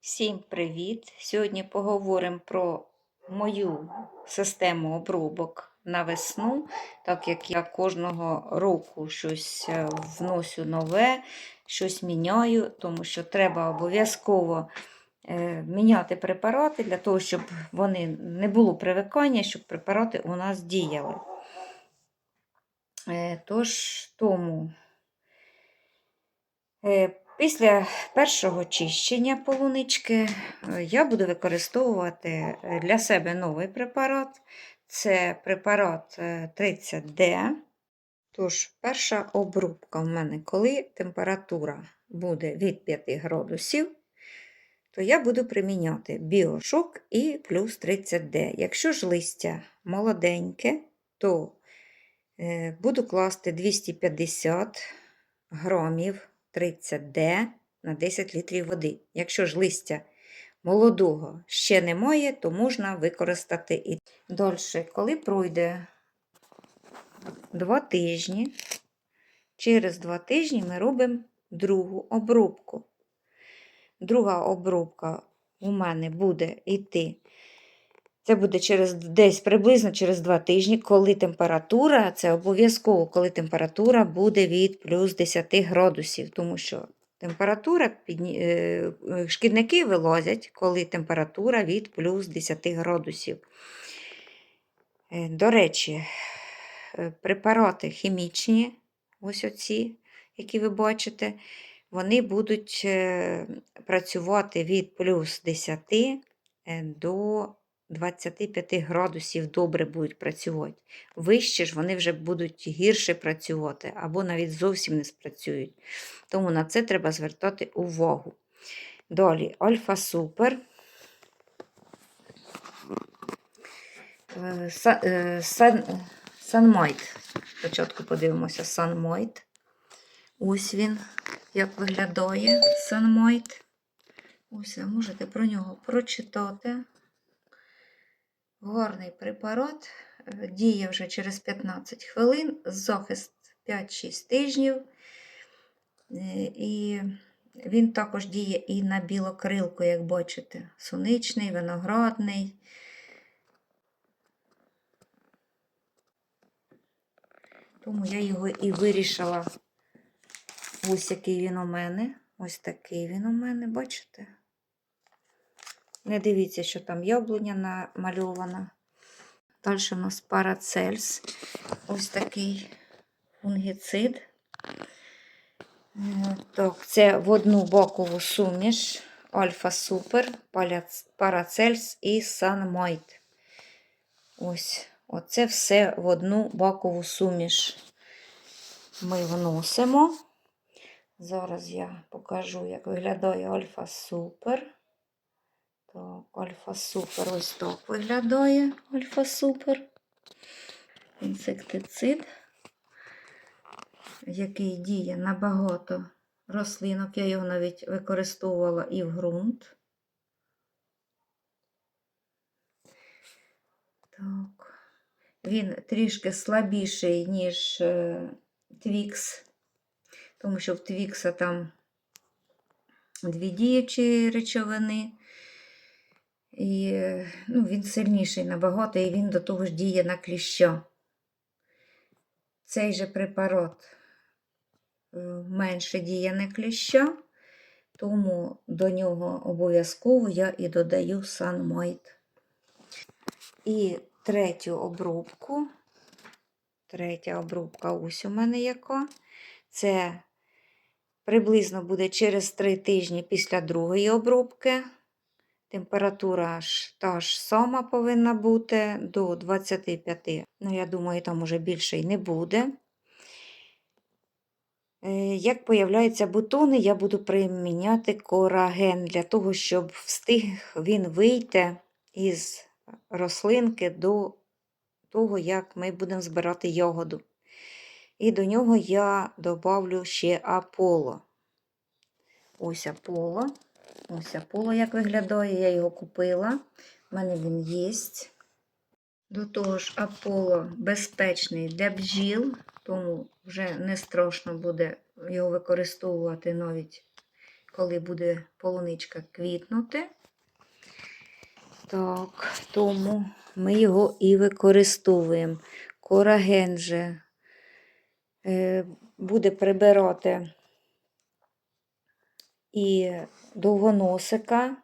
Всім привіт! Сьогодні поговоримо про мою систему обробок на весну, так як я кожного року щось е, вносю нове, щось міняю, тому що треба обов'язково е, міняти препарати для того, щоб вони не було привикання, щоб препарати у нас діяли. Е, Тож тому. Е, Після першого чищення полунички е, я буду використовувати е, для себе новий препарат. Це препарат е, 30D. Тож, перша обрубка в мене, коли температура буде від 5 градусів, то я буду приміняти біошок і плюс 30D. Якщо ж листя молоденьке, то е, буду класти 250 грамів 30D на 10 літрів води. Якщо ж листя молодого ще немає, то можна використати і далі. Коли пройде 2 тижні, через 2 тижні ми робимо другу обробку. Друга обробка у мене буде йти. Це буде через десь приблизно через 2 тижні, коли температура, це обов'язково, коли температура буде від плюс 10 градусів, тому що температура е, шкідники вилазять, коли температура від плюс 10 градусів. Е, До речі, е, препарати хімічні, ось оці, які ви бачите, вони будуть працювати від плюс 10 е, до 25 градусів добре будуть працювати. Вище ж вони вже будуть гірше працювати або навіть зовсім не спрацюють. Тому на це треба звертати увагу. Далі Альфа Супер. Е, е, Сан- Санмайт. Спочатку подивимося Санмайт. Ось він, як виглядає Санмайт. Ось ви можете про нього прочитати. Гарний препарат. е, Діє вже через 15 хвилин, захист 5-6 тижнів. Е, І він також діє і на білокрилку, як бачите. Соничний, виноградний. Тому я його і вирішила. Ось який він у мене. Ось такий він у мене, бачите? Не дивіться, що там яблуня намальована. Далі у нас парацельс. Ось такий фунгіцид. Так, це в одну бокову суміш. Альфа Супер, Парацельс і Санмайт. Ось, оце все в одну бакову суміш ми вносимо. Зараз я покажу, як виглядає Альфа Супер. Так, Альфа Супер ось так виглядає Альфа Супер. Інсектицид, який діє на багато рослинок. Я його навіть використовувала і в ґрунт. Так. Він трішки слабіший, ніж е, Твікс, тому що в Твікса там дві діючі речовини. І ну, він сильніший набагато, і він до того ж діє на кліща. Цей же препарат е, менше діє на кліща, тому до нього обов'язково я і додаю санмайт. І третю обробку. Третя обробка ось у мене яка. Це приблизно буде через 3 тижні після другої обробки. Температура та ж сама повинна бути до 25. Ну, я думаю, там уже більше й не буде. Е, Як появляються бутони, я буду приміняти кораген для того, щоб встиг він вийти із рослинки до того, як ми будемо збирати ягоду. І до нього я добавлю ще аполо. Ось аполо. Ось аполо, як виглядає, я його купила. У мене він є. До того ж, аполо безпечний для бджіл, тому вже не страшно буде його використовувати навіть коли буде полуничка квітнути. Так, тому ми його і використовуємо. Кораген же е, буде прибирати і довгоносика,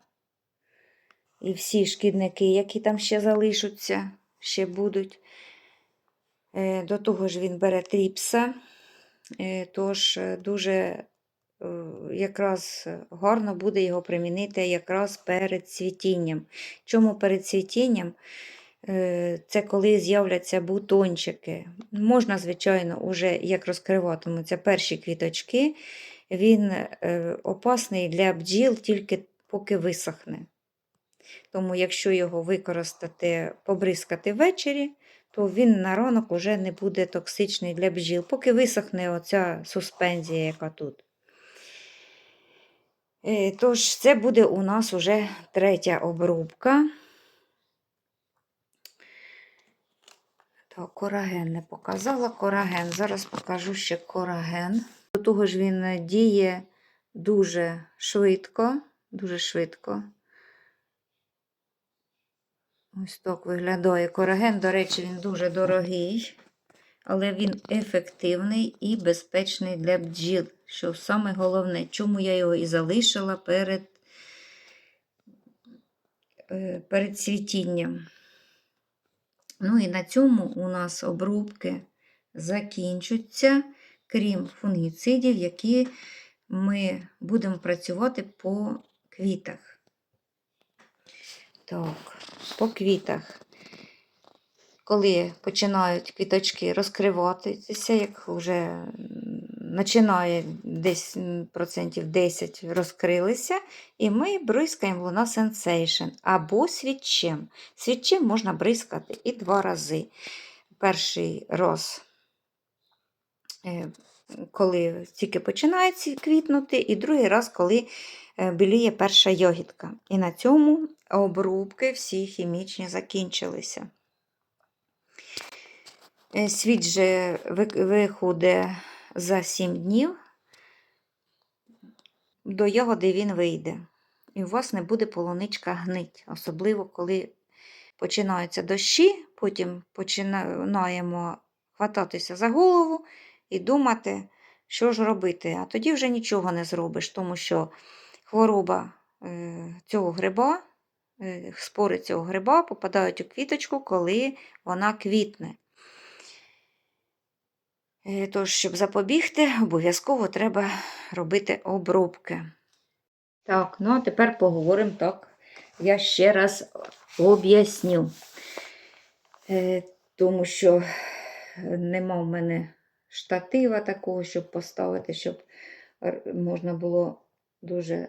і всі шкідники, які там ще залишаться, ще будуть. Е, До того ж він бере тріпса, е, тож е, дуже якраз гарно буде його примінити якраз перед цвітінням. Чому перед цвітінням? Це коли з'являться бутончики. Можна, звичайно, уже як розкриватимуться перші квіточки, він е, опасний для бджіл тільки поки висохне. Тому, якщо його використати, побризкати ввечері, то він на ранок уже не буде токсичний для бджіл, поки висохне оця суспензія, яка тут. Е, Тож, це буде у нас уже третя обрубка. Так, кораген не показала. Кораген. Зараз покажу ще кораген. До того ж, він е, діє дуже швидко, дуже швидко. Ось так виглядає кораген. До речі, він дуже дорогий, але він ефективний і безпечний для бджіл. Що саме головне, чому я його і залишила перед, е, перед цвітінням. Ну і на цьому у нас обрубки закінчуються, крім фунгіцидів, які ми будемо працювати по квітах. Так, по квітах. Коли починають квіточки розкриватися, як вже починає десь процентів 10 розкрилися, і ми бризкаємо Луна Sensation або свічем. Свічем можна бризкати і два рази. Перший раз, е, коли тільки починає квітнути, і другий раз, коли е, біліє перша йогітка. І на цьому обрубки всі хімічні закінчилися. Е, Світ же ви- виходить за 7 днів, до ягоди він вийде. І у вас не буде полуничка гнить, особливо коли починаються дощі, потім починаємо хвататися за голову і думати, що ж робити. А тоді вже нічого не зробиш, тому що хвороба е, цього гриба, е, спори цього гриба попадають у квіточку, коли вона квітне. Е, Тож, щоб запобігти, обов'язково треба робити обробки. Так, ну а тепер поговоримо так. Я ще раз об'ясню. Тому що нема в мене штатива такого, щоб поставити, щоб можна було дуже,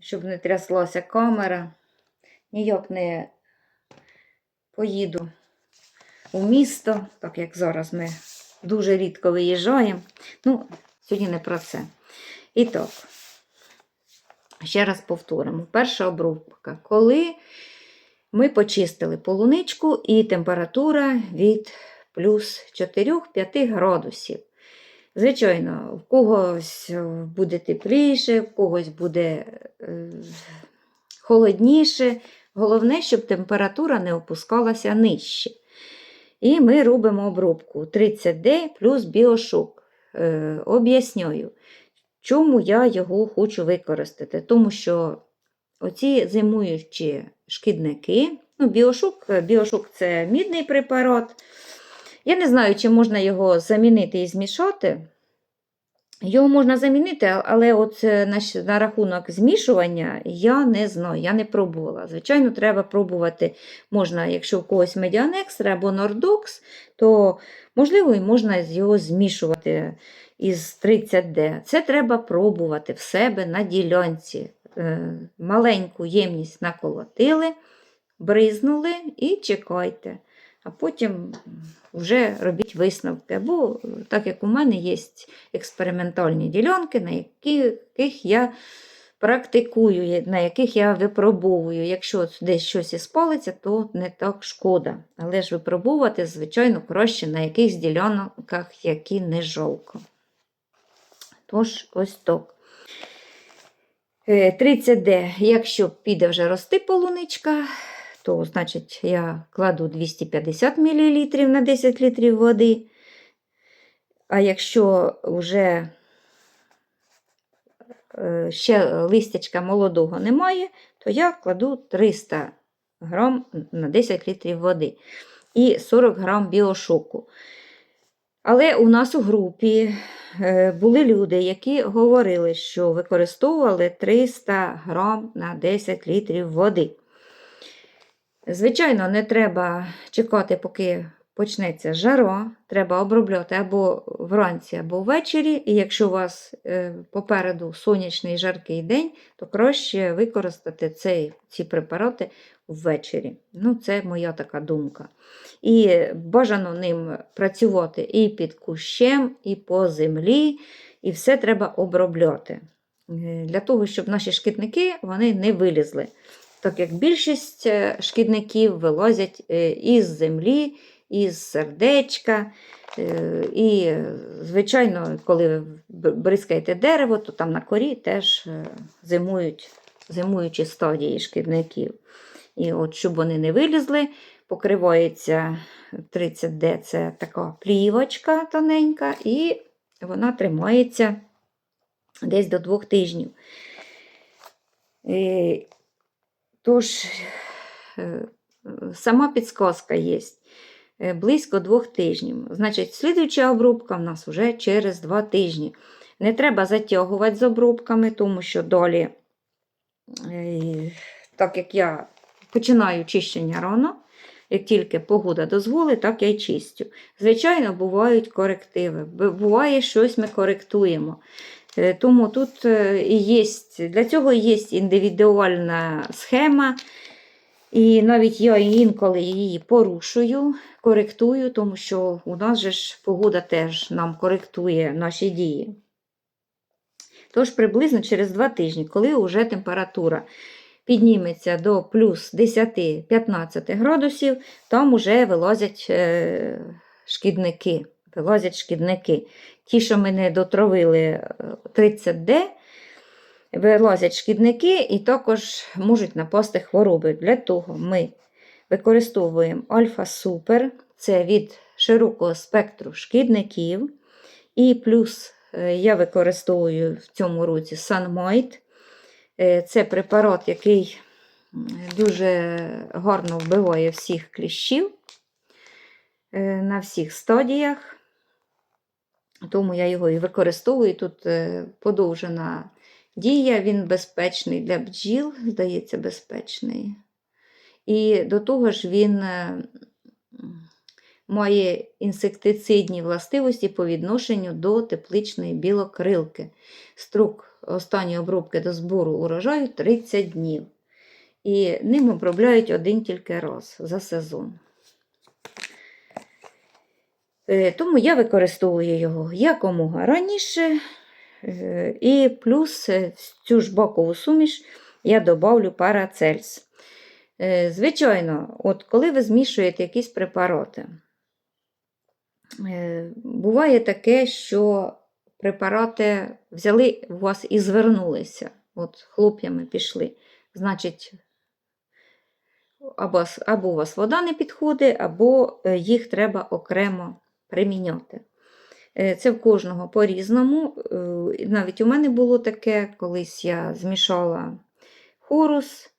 щоб не тряслася камера. Ніяк не поїду у місто, так як зараз ми дуже рідко виїжджаємо. Ну, сьогодні не про це. І так, ще раз повторимо. Перша обрубка. Коли ми почистили полуничку і температура від плюс 4-5 градусів. Звичайно, в когось буде тепліше, в когось буде е, холодніше. Головне, щоб температура не опускалася нижче. І ми робимо обробку 30D плюс біошок. Е, об'яснюю, чому я його хочу використати. Тому що оці зимуючі шкідники, ну, біошок, біошок це мідний препарат. Я не знаю, чи можна його замінити і змішати. Його можна замінити, але от е, на, на рахунок змішування я не знаю, я не пробувала. Звичайно, треба пробувати. Можна, якщо в когось Medianex або Nordox, то можливо і можна його змішувати із 30D. Це треба пробувати в себе на ділянці. Е, Маленьку ємність наколотили, бризнули і чекайте. А потім вже робіть висновки. Або, е, так як у мене є експериментальні ділянки, на яких я практикую, на яких я випробовую. Якщо десь щось і спалиться, то не так шкода. Але ж випробувати, звичайно, краще на якихось ділянках, які не жалко. Тож, ось так. Е, 30D, якщо піде вже рости полуничка, то значить я кладу 250 мл на 10 літрів води. А якщо вже е, ще листячка молодого немає, то я кладу 300 грам на 10 літрів води і 40 грам біошоку. Але у нас у групі е, були люди, які говорили, що використовували 300 грам на 10 літрів води. Звичайно, не треба чекати, поки почнеться жара. Треба обробляти або вранці, або ввечері. І якщо у вас е, попереду сонячний жаркий день, то краще використати цей, ці препарати ввечері. Ну, це моя така думка. І бажано ним працювати і під кущем, і по землі, і все треба обробляти. Е, Для того, щоб наші шкідники вони не вилізли. Так як більшість е, шкідників вилазять е, із землі, із сердечка. Е, І, звичайно, коли ви бризкаєте дерево, то там на корі теж зимують, зимуючі стадії шкідників. І от, щоб вони не вилізли, покривається 30D це така плівочка тоненька, і вона тримається десь до двох тижнів. Тож, е, сама підсказка є. Е, Близько двох тижнів. Значить, слідуюча обробка в нас вже через два тижні. Не треба затягувати з обробками, тому що далі, е, так як я починаю чищення рано, як тільки погода дозволить, так я й чистю. Звичайно, бувають корективи. Буває, щось ми коректуємо. Е, Тому тут е, і є, для цього є індивідуальна схема. І навіть я інколи її порушую, коректую, тому що у нас же ж погода теж нам коректує наші дії. Тож приблизно через 2 тижні, коли вже температура підніметься до плюс 10-15 градусів, там вже вилазять е, шкідники. Вилазять шкідники. Ті, що ми не дотравили е, 30D, вилазять шкідники і також можуть напасти хвороби. Для того ми використовуємо альфа-супер, це від широкого спектру шкідників. І плюс е, я використовую в цьому році Sunmite. Е, Це препарат, який дуже гарно вбиває всіх кліщів на всіх стадіях. Тому я його і використовую. Тут е, подовжена дія, він безпечний для бджіл, здається, безпечний. І до того ж він е, має інсектицидні властивості по відношенню до тепличної білокрилки. Строк останньої обробки до збору урожаю 30 днів. І ним обробляють один тільки раз за сезон. Е, Тому я використовую його якомога раніше. Е, І плюс е, в цю ж бокову суміш я добавлю парацельс. Звичайно, от коли ви змішуєте якісь препарати, буває таке, що препарати взяли у вас і звернулися, от хлоп'ями пішли. Значить, або, або у вас вода не підходить, або їх треба окремо приміняти. Е, Це в кожного по-різному. Е, Навіть у мене було таке, колись я змішала хорус,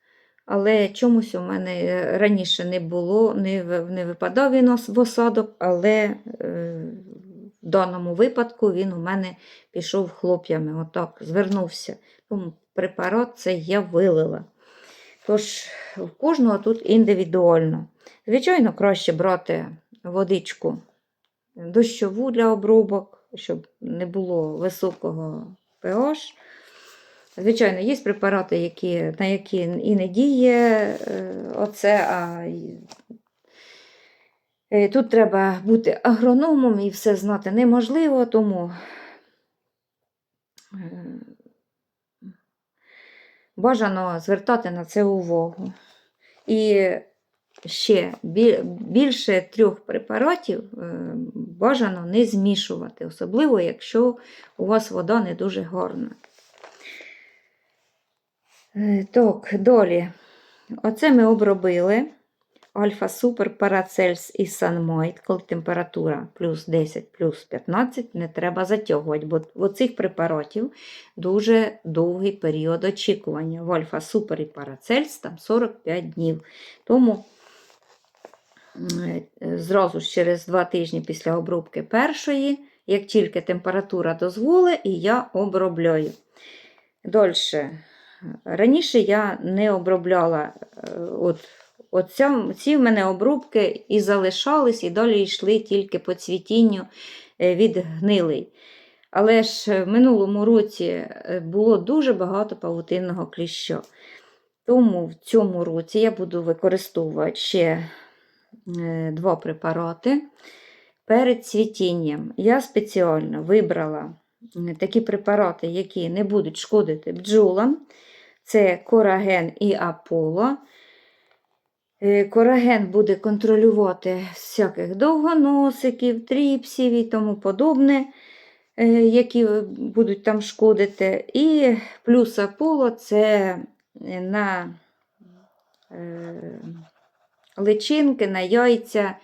але чомусь у мене е, раніше не було, не, випадав він в осадок, але в даному випадку він у мене пішов хлоп'ями, отак, звернувся. Тому препарат цей я вилила. Тож, в кожного тут індивідуально. Звичайно, краще брати водичку дощову для обробок, щоб не було високого pH. Звичайно, є препарати, які, на які і не діє е, оце, а е, тут треба бути агрономом і все знати неможливо, тому е, бажано звертати на це увагу. І ще більше трьох препаратів е, бажано не змішувати, особливо якщо у вас вода не дуже гарна. Е, Так, далі. Оце ми обробили Альфа Супер Парацельс і Санмойд, коли температура плюс 10, плюс 15, не треба затягувати, бо в оцих препаратів дуже довгий період очікування. В Альфа Супер і Парацельс там 45 днів. Тому зразу ж через 2 тижні після обробки першої, як тільки температура дозволить, і я обробляю. Дальше. Раніше я не обробляла е, от, от ці в мене обробки і залишались, і далі йшли тільки по цвітінню е, від гнилий. Але ж в минулому році е, було дуже багато павутинного кліща. Тому в цьому році я буду використовувати ще е, два препарати перед цвітінням. Я спеціально вибрала такі препарати, які не будуть шкодити бджолам. Це кораген і аполо. Е, Кораген буде контролювати всяких довгоносиків, тріпсів і тому подобне, е, які будуть там шкодити. І плюс аполо це на е, личинки, на яйця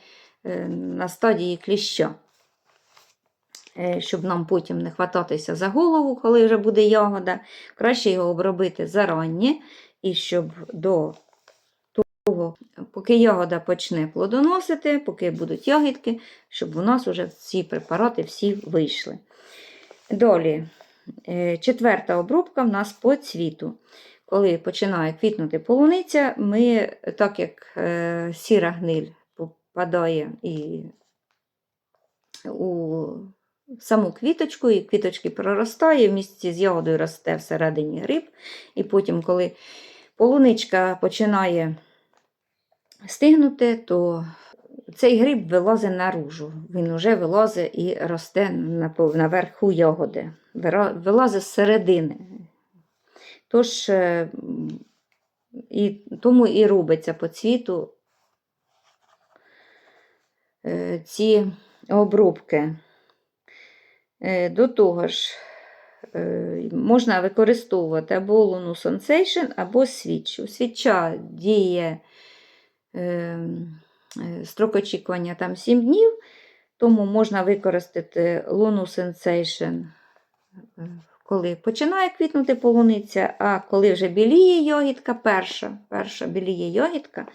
е, на стадії кліща. Е, Щоб нам потім не хвататися за голову, коли вже буде ягода, краще його обробити зарані, і щоб до того, поки ягода почне плодоносити, поки будуть ягідки, щоб у нас вже ці препарати всі вийшли. Далі, е, четверта обробка в нас по цвіту. Коли починає квітнути полуниця, ми, так як е, сіра гниль попадає і у саму квіточку, і квіточки проростає, в місці з ягодою росте всередині гриб. І потім, коли полуничка починає стигнути, то цей гриб вилазить наружу. Він вже вилазить і росте на- наверху ягоди, вилазить з середини. Тож, е, і, тому і робиться по цвіту е, ці обробки. Е, До того ж, можна використовувати або Луну Sensation, або свічу. Свіча діє строк очікування там 7 днів, тому можна використати Луну Sensation, коли починає квітнути полуниця, а коли вже біліє йогітка, перша, перша біліє йогітка,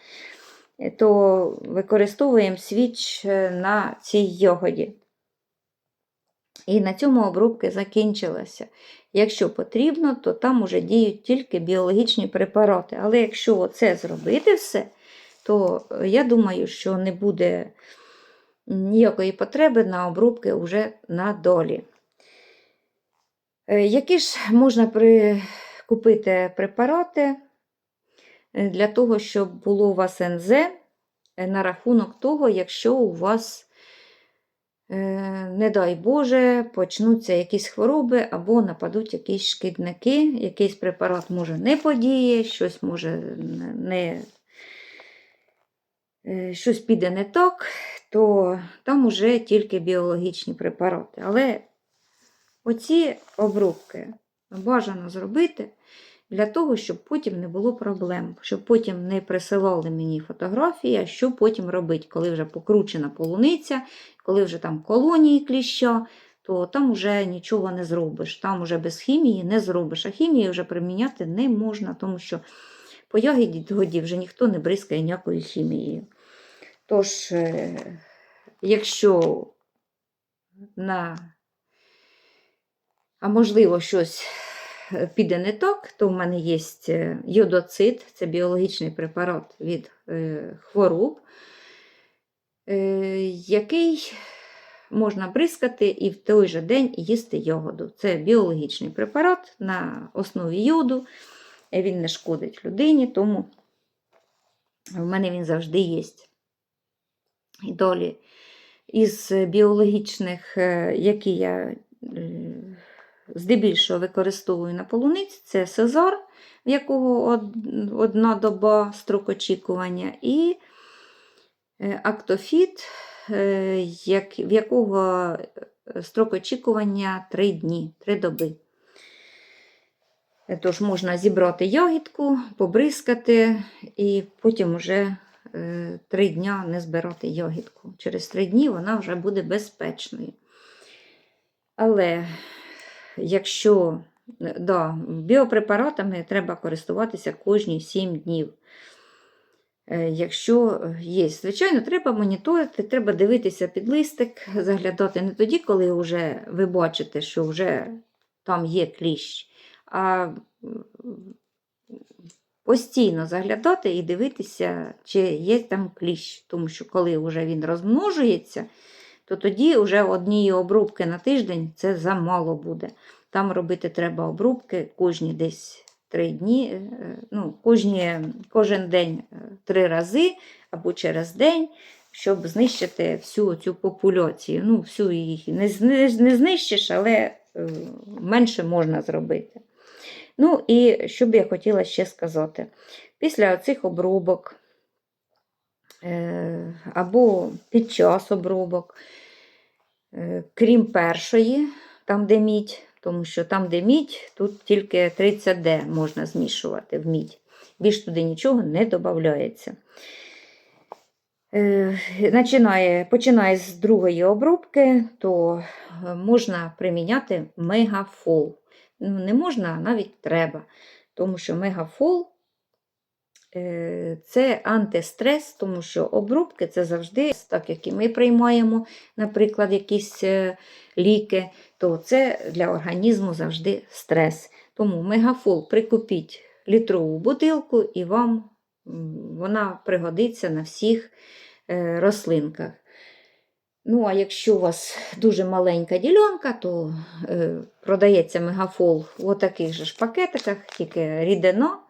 е, то використовуємо свіч е, на цій йогоді. І на цьому обробки закінчилася. Якщо потрібно, то там уже діють тільки біологічні препарати. Але якщо це зробити все, то е, я думаю, що не буде ніякої потреби на обробки вже надолі. Е, Які ж можна при... купити препарати е, для того, щоб було у вас НЗ е, на рахунок того, якщо у вас Е, не дай Боже, почнуться якісь хвороби або нападуть якісь шкідники, якийсь препарат може не подіє, щось може не, е, щось піде не так, то там уже тільки біологічні препарати. Але оці обробки бажано зробити для того, щоб потім не було проблем, щоб потім не присилали мені фотографії, що потім робити, коли вже покручена полуниця, коли вже там колонії кліща, то там вже нічого не зробиш. Там вже без хімії не зробиш. А хімії вже приміняти не можна, тому що по ягоді вже ніхто не бризкає ніякою хімією. Тож, е, якщо на, а можливо, щось е, піде не так, то в мене є е, йодоцит, це біологічний препарат від е, хвороб, який можна бризкати і в той же день їсти йогоду. Це біологічний препарат на основі йоду. Він не шкодить людині, тому в мене він завжди є. І далі із біологічних, які я здебільшого використовую на полуниці, це сезар, в якого одна доба строк очікування, і Е, Актофіт, е, в якого е, строк очікування 3 дні, 3 доби. Тож можна зібрати ягідку, побризкати і потім вже 3 дня не збирати ягідку. Через 3 дні вона вже буде безпечною. Але якщо е, да, біопрепаратами треба користуватися кожні 7 днів. Е, Якщо є, звичайно, треба моніторити, треба дивитися під листик, заглядати не тоді, коли вже ви бачите, що вже там є кліщ, а постійно заглядати і дивитися, чи є там кліщ. Тому що коли вже він розмножується, то тоді вже однієї обрубки на тиждень це замало буде. Там робити треба обрубки кожні десь три дні, е, ну, кожні, кожен день е, три рази або через день, щоб знищити всю цю популяцію. Ну, всю її не, не знищиш, але е, менше можна зробити. Ну і що б я хотіла ще сказати. Після цих обробок або під час обробок, крім першої, там, де мідь, тому що там, де мідь, тут тільки 30D можна змішувати в мідь. Більш туди нічого не додається. Е, Починає, починає з другої обробки, то е, можна приміняти мегафол. Ну, не можна, а навіть треба. Тому що мегафол е, це антистрес, тому що обробки це завжди, так як і ми приймаємо, наприклад, якісь е, ліки, то це для організму завжди стрес. Тому мегафол прикупіть літрову бутилку і вам вона пригодиться на всіх е, рослинках. Ну, а якщо у вас дуже маленька ділянка, то е, продається мегафол в таких же ж пакетиках, тільки рідина, е,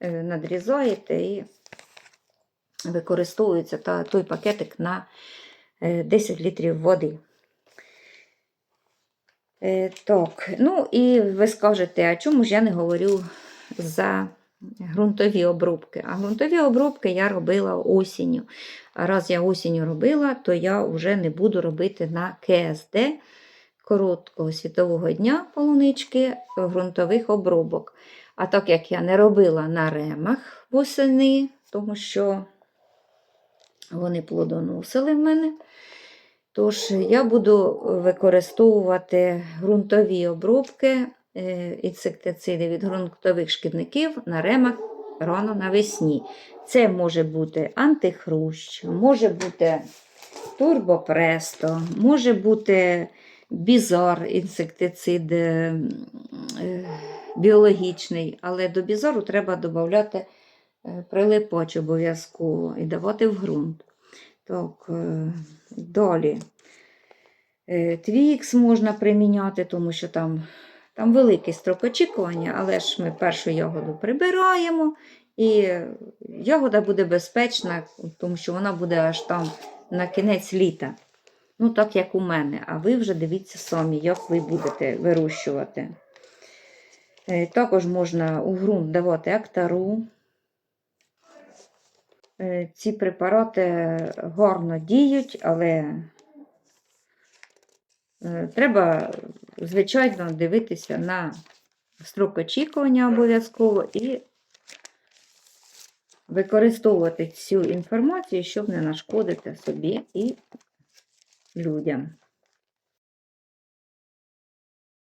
надрізаєте і використовується та, той пакетик на е, 10 літрів води. Е, так, ну і ви скажете, а чому ж я не говорю за ґрунтові обробки? А ґрунтові обробки я робила осінню. А раз я осінню робила, то я вже не буду робити на КСД короткого світового дня полунички ґрунтових обробок. А так як я не робила на ремах восени, тому що вони плодоносили в мене. Тож я буду використовувати ґрунтові обробки, е, інсектициди від ґрунтових шкідників на ремах рано навесні. Це може бути антихрущ, може бути турбопресто, може бути бізар, інсектицид е, біологічний, але до бізару треба додати е, прилипач обов'язково і давати в ґрунт. Так, е, далі. Е, Твікс можна приміняти, тому що там, там великий строк очікування, але ж ми першу ягоду прибираємо, і ягода буде безпечна, тому що вона буде аж там на кінець літа. Ну, так як у мене. А ви вже дивіться самі, як ви будете вирощувати. Е, Також можна у ґрунт давати актару. Е, Ці препарати гарно діють, але е, треба, звичайно, дивитися на строк очікування обов'язково і використовувати цю інформацію, щоб не нашкодити собі і людям.